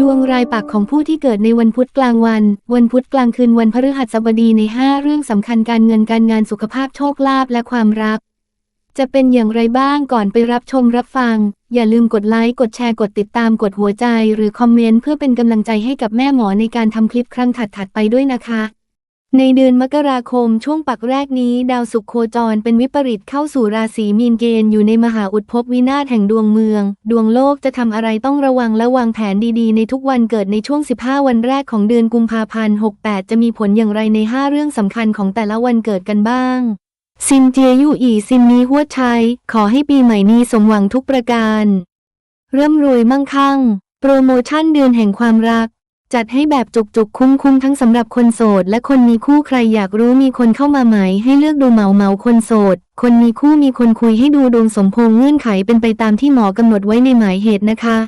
ดวงรายปักของผู้ที่เกิดในวันพุธกลางวัน วันพุธกลางคืนวันพฤหัสบดีใน 5 เรื่องสำคัญการเงินการงานสุขภาพโชคลาภและความรัก จะเป็นอย่างไรบ้างก่อนไปรับชมรับฟัง อย่าลืมกดไลค์กดแชร์กดติดตามกดหัวใจ หรือคอมเมนต์เพื่อเป็นกำลังใจให้กับแม่หมอในการทำคลิปครั้งถัดๆไปด้วยนะคะ ในเดือนมกราคมช่วงปักแรกนี้ ดาวศุกร์โคจรเป็นวิปริตเข้าสู่ราศีมีนเกณฑ์อยู่ในมหาอุดภพวินาศแห่งดวงเมือง ดวงโลกจะทำอะไรต้องระวังและวางแผนดีๆ ในทุกวันเกิดในช่วง 15 วันแรกของเดือนกุมภาพันธ์ 68 จะมีผลอย่างไรใน 5 เรื่องสำคัญของแต่ละวันเกิดกันบ้างซินเจียยู่อีซินนี้หัวชัยขอให้ปีใหม่นี้สมหวังทุกประการ เริ่มรวยมั่งคั่ง โปรโมชั่นเดือนแห่งความรัก จัดให้แบบจุกๆ คุ้มๆ ทั้งสำหรับคนโสด และคนมีคู่ใครอยากรู้มีคนเข้ามาไหม ให้เลือกดูเหมาเหมาคนโสด คนมีคู่มีคนคุยให้ดูดวงสมพงษ์เงื่อนไขเป็นไปตามที่หมอกำหนดไว้ในหมายเหตุนะคะ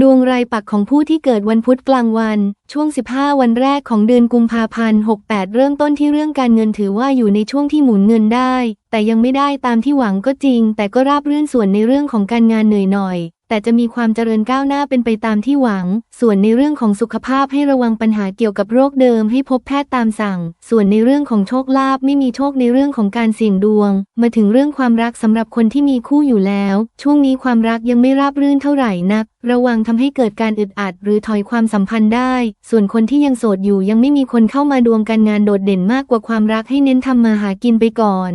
ดวงรายปักของผู้ที่เกิดวันพุธกลางวัน ช่วง 15 วันแรกของเดือนกุมภาพันธ์ 68 เริ่มต้นที่เรื่องการเงินถือว่าอยู่ในช่วงที่หมุนเงินได้ แต่ยังไม่ได้ตามที่หวังก็จริง แต่ก็ราบรื่นส่วนในเรื่องของการงานเหนื่อยหน่อย แต่จะมีความเจริญก้าวหน้าเป็นไปตามที่หวัง ส่วนในเรื่องของสุขภาพให้ระวังปัญหาเกี่ยวกับโรคเดิมให้พบแพทย์ตามสั่ง ส่วนในเรื่องของโชคลาภไม่มีโชคในเรื่องของการเสี่ยงดวง มาถึงเรื่องความรักสำหรับคนที่มีคู่อยู่แล้ว ช่วงนี้ความรักยังไม่ราบรื่นเท่าไหร่นัก ระวังทำให้เกิดการอึดอัด หรือถอยความสัมพันธ์ได้ ส่วนคนที่ยังโสดอยู่ยังไม่มีคนเข้ามาดวงการงานโดดเด่นมากกว่าความรักให้เน้นทำมาหากินไปก่อน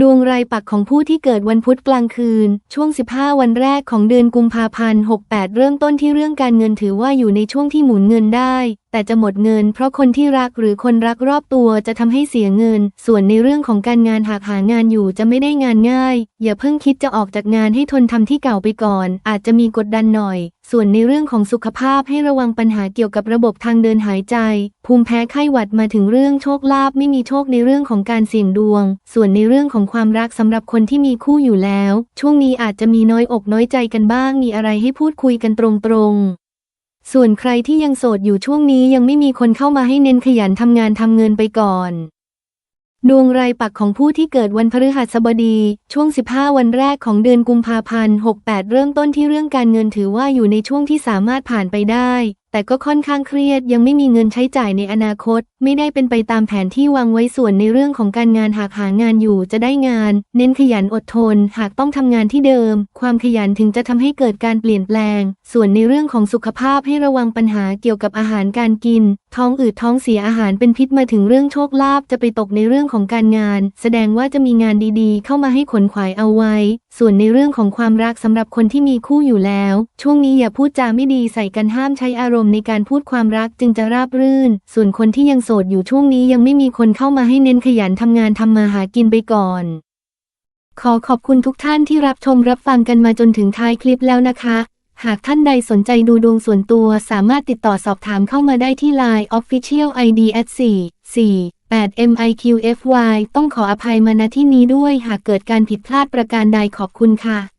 ดวงรายปักของผู้ที่เกิดวันพุธกลางคืน ช่วง 15 วันแรกของเดือนกุมภาพันธ์ 68 เริ่มต้นที่เรื่องการเงินถือว่าอยู่ในช่วงที่หมุนเงินได้ แต่จะหมดเงิน เพราะคนที่รักหรือคนรักรอบตัวจะทำให้เสียเงิน ส่วนในเรื่องของการงานหากหางานอยู่จะไม่ได้งานง่าย อย่าเพิ่งคิดจะออกจากงานให้ทนทำที่เก่าไปก่อน อาจจะมีกดดันหน่อย ส่วนในเรื่องของสุขภาพให้ระวังปัญหาเกี่ยวกับระบบทางเดินหายใจ ภูมิแพ้ไข้หวัดมาถึงเรื่องโชคลาภไม่มีโชคในเรื่องของการเสี่ยงดวง ส่วนในเรื่องของความรักสำหรับคนที่มีคู่อยู่แล้ว ช่วงนี้อาจจะมีน้อยอกน้อยใจกันบ้าง มีอะไรให้พูดคุยกันตรงๆ ส่วนใครที่ยังโสดอยู่ช่วงนี้ยังไม่มีคนเข้ามาให้เน้นขยันทำงานทำเงินไปก่อน ดวงรายปักของผู้ที่เกิดวันพฤหัสบดี ช่วง 15 วันแรกของเดือนกุมภาพันธ์ 68 เริ่มต้นที่เรื่องการเงินถือว่าอยู่ในช่วงที่สามารถผ่านไปได้ แต่ก็ค่อนข้างเครียดยังไม่มีเงินใช้จ่ายในอนาคต ไม่ได้เป็นไปตามแผนที่วางไว้ส่วนในเรื่องของการงานหากหางานอยู่จะได้งาน เน้นขยันอดทน หากต้องทำงานที่เดิม ความขยันถึงจะทำให้เกิดการเปลี่ยนแปลง ส่วนในเรื่องของสุขภาพให้ระวังปัญหาเกี่ยวกับอาหารการกิน ท้องอืดท้องเสียอาหารเป็นพิษมาถึงเรื่องโชคลาภจะไปตกในเรื่องของการงาน แสดงว่าจะมีงานดีๆ เข้ามาให้ขนขวายเอาไว้ ส่วนในเรื่องของความรักสำหรับคนที่มีคู่อยู่แล้ว ช่วงนี้อย่าพูดจาไม่ดีใส่กันห้ามใช้อารมณ์ในการพูดความรักจึงจะราบรื่น ส่วนคนที่ยังโสดอยู่ช่วงนี้ยังไม่มีคนเข้ามาให้เน้นขยันทำงานทำมาหากินไปก่อน ขอขอบคุณทุกท่านที่รับชมรับฟังกันมาจนถึงท้ายคลิปแล้วนะคะ หากท่านใดสนใจดูดวงส่วนตัวสามารถติดต่อสอบถามเข้ามาได้ที่ Line Official ID at 4 4 8 MIQFY ต้องขออภัยมาณที่นี้ด้วยหากเกิดการผิดพลาดประการใดขอบคุณค่ะ